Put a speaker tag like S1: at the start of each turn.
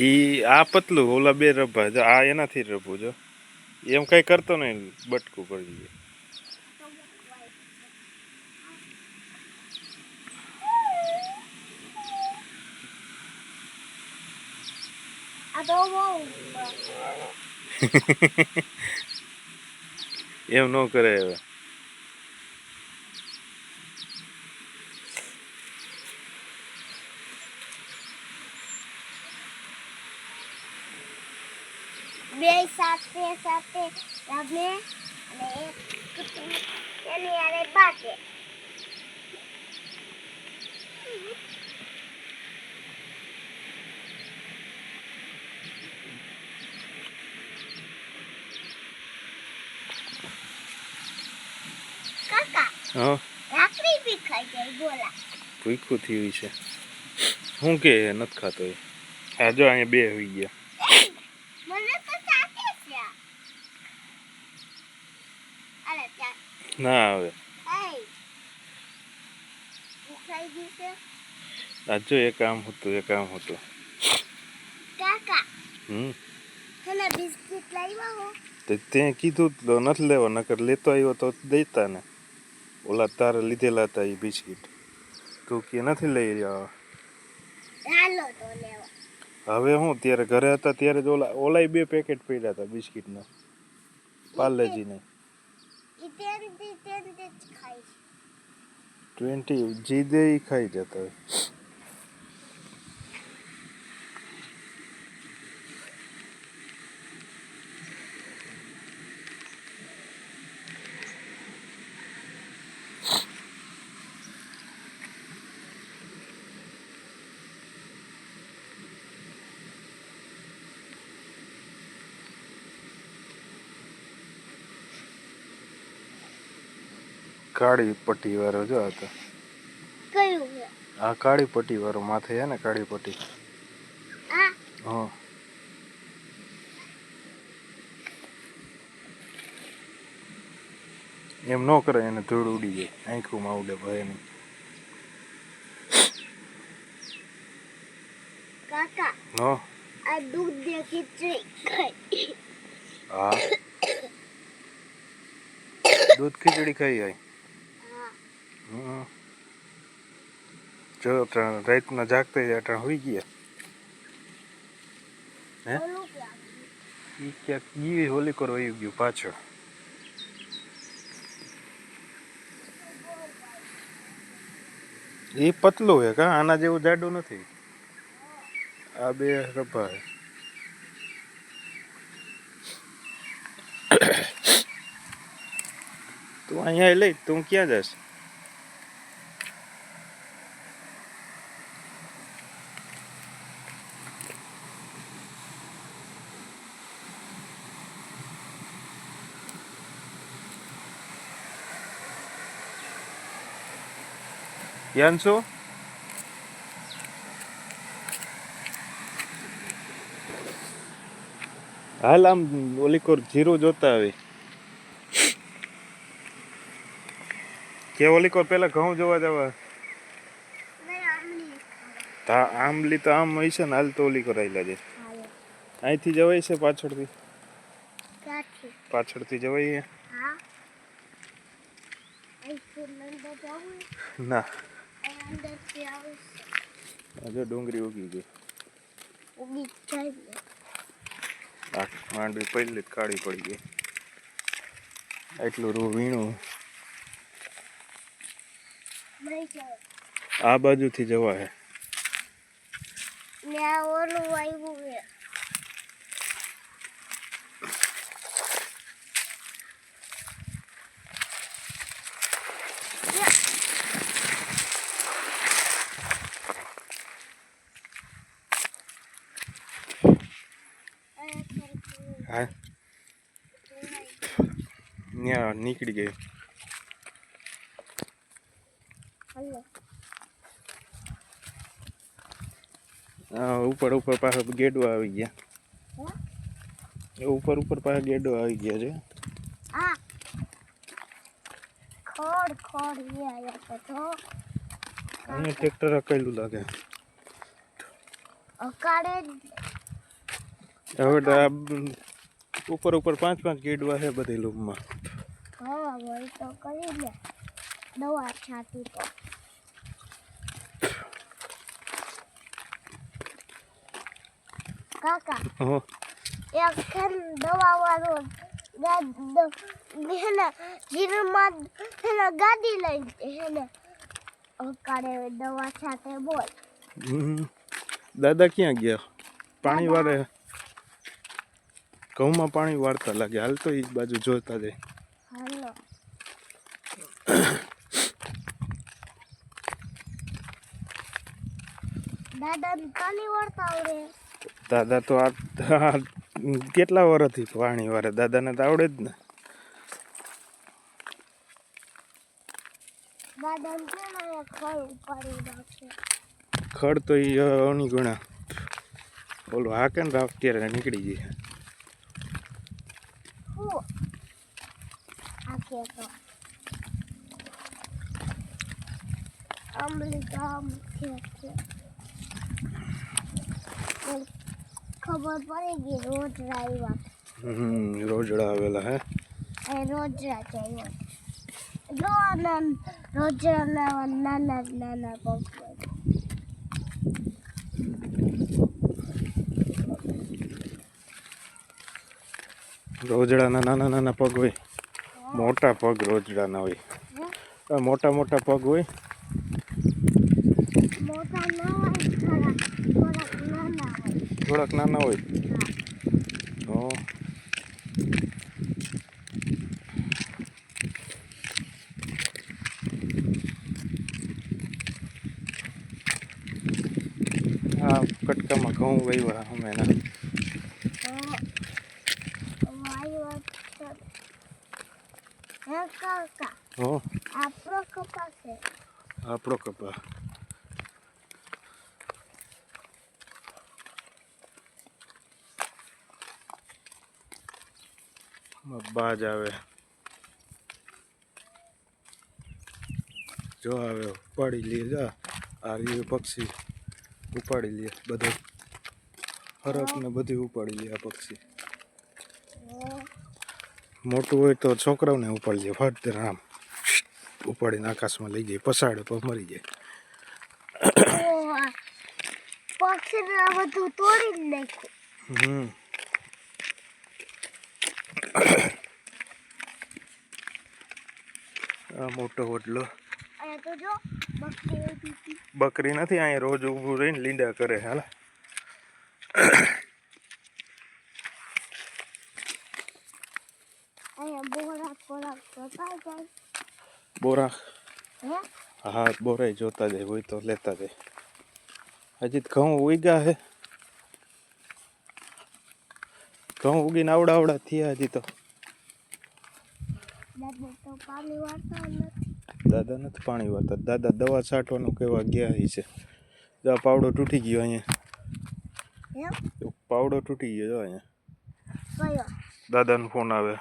S1: ઈ આ પતલું ઓલા બે રભા જો આ એનાથી રભું જો એમ કઈ કરતો નહીં બટકું પડી એમ ન કરે હવે.
S2: બે સાથે સાથે રમે અને એક એની આરે બાકે કાકા
S1: હા.
S2: લાકડી બી ખાઈ જાય બોલા.
S1: ભૂખું થયું છે. શું કે નથી ખાતો એ. આ અહીંયા બે હોઈ ગયા. ના આવે
S2: Hey! ખાઈ ગયું છે
S1: આ જો એક આમ હતું એ કામ હતું
S2: કાકા
S1: હમ
S2: તને બિસ્કિટ લાવ્યા હો
S1: તે તે કીધું તો નથી લેવા નકર લેતો આવ્યો તો દેતા ને ઓલા તારે લીધેલા હતા એ બિસ્કિટ તું કે નથી લઈ રહ્યા હવે હું ત્યારે ઘરે હતા ત્યારે ઓલા ઓલાય બે પેકેટ પડ્યા હતા બિસ્કિટના પાર્લેજીને ટ્વેન્ટી જીદે ખાઈ જતા હોય કાળી પટ્ટી વાળો જો આ તો
S2: કયું
S1: આ કાળી પટ્ટી વાળો માથે હે ને કાળી પટ્ટી. હા. એમ ન કરે એને ધૂળ ઉડી જાય. આંખોમાં ઉડે ભયની
S2: કાકા
S1: નો
S2: આ દૂધ દે ખીચડી ખાઈ.
S1: હા. દૂધ ખીચડી ખાઈ હમ. જો ત્રણ રાતના જાગતા જ અટાણ હોઈ ગયા. હે? ઈ ક્યાંક ગીર હોલી કરો આવી ગયું પાછળ. એ પતલું હે કા આના જેવું જાડું નથી. આ બે રભા તું અહીંયા લઈ, તું ક્યાં જશ? યાનસો હાલ આમ ઓલીકોર જીરો જોતા આવી કે ઓલીકોર પેલા ઘઉં જોવા જવા? તા આંબલી તો આમ હશે છે ને હાલ તો ઓલીકોર આવેલા
S2: છે.
S1: અહીંથી જવાય છે પાછળથી. પાછળથી જવાય? ના. જો ડુંગળી ઉગી ગઈ
S2: ઉગી જાય.
S1: આ માંડવી પહેલી જ કાળી પડી ગઈ એટલું રૂ વીણું. આ બાજુથી જવા હે
S2: ઓલું આવ્યું છે. અહીંયા ખરેખર
S1: હા. ત્યાં નીકળી ગઈ. ઉપર ઉપર પાછા ગેડો આવી ગયા. એ ઉપર ઉપર પાછા ગેડો આવી ગયા છે.
S2: ખોડ ખોડ
S1: અહીંયા ટ્રેક્ટર અકેલું લાગે?
S2: અકાળે
S1: હવે ઉપર ઉપર પાંચ પાંચ ગેડવા છે બધી લૂમમાં.
S2: હા વળી તો કરી લે. દવા છાંટી તો. કાકા
S1: હો.
S2: એક ખેન દવા વાળો હેને જીરમાં હેને ગાડી લઈ હેને. અકાળે દવા છાંટે બોલ.
S1: હમ. દાદા ક્યાં ગયા? પાણી વાળે ઘઉંમાં પાણી વાળતા લાગે. હાલ તો એ બાજુ જોતા જાય. દાદા તો આ કેટલા વર્ષથી પાણી વાળે દાદાને તો આવડે જ ને. ખડ તો એ અની ગુણા. ઓલું હાકે ને રાખ ત્યારે નીકળી જાય
S2: હું આ કે તો આમ ખબર પડી ગઈ રોજ રાયવા
S1: હમ રોજડા આવેલા હે
S2: એ રોજ રાજાયો જો આના રોજ નાના નાના નાના પગ
S1: રોજડાના નાના નાના પગ હોય મોટા પગ રોજડાના હોય. મોટા મોટા પગ હોય.
S2: થોડાક નાના હોય.
S1: તો આ કટકામાં ઘઉં વાવ્યા અમે એના
S2: તો વાયવા તો હે આપણો કપાસ છે
S1: આપણો કપા બાજ આવે જો આવે ઉપાડી લે જા. આ રહ્યું પક્ષી ઉપાડી લે બધું. હરક ને બધી ઉપાડી લે આ પક્ષી. મોટું હોય તો છોકરાઓને ઉપાડી જાય ફટ રામ ઉપાડીને આકાશમાં લઈ જાય પસાડે તો મરી જાય.
S2: આ
S1: મોટો હોટલો.
S2: બકરી
S1: નથી, અહીંયા રોજ ઊભું રહીને લીંડા કરે, હાલ.
S2: અહીંયા બોરા બોરા જાય
S1: બોરા?
S2: હા?
S1: બોરાય જોતા જાય હોય તો લેતા જાય હજી ઘઉં ઉગ્યા હે. ઘઉં ઉગીને આવડા આવડા થયા હજી તો.
S2: દાદા નથી.
S1: પાણી વાળતા. દાદા દવા છાંટવાનું કેવા ગયા હી છે. જો પાવડો તૂટી ગયો અહીંયા. પાવડો તૂટી ગયો જો અહીંયા. દાદાનો ફોન આવે.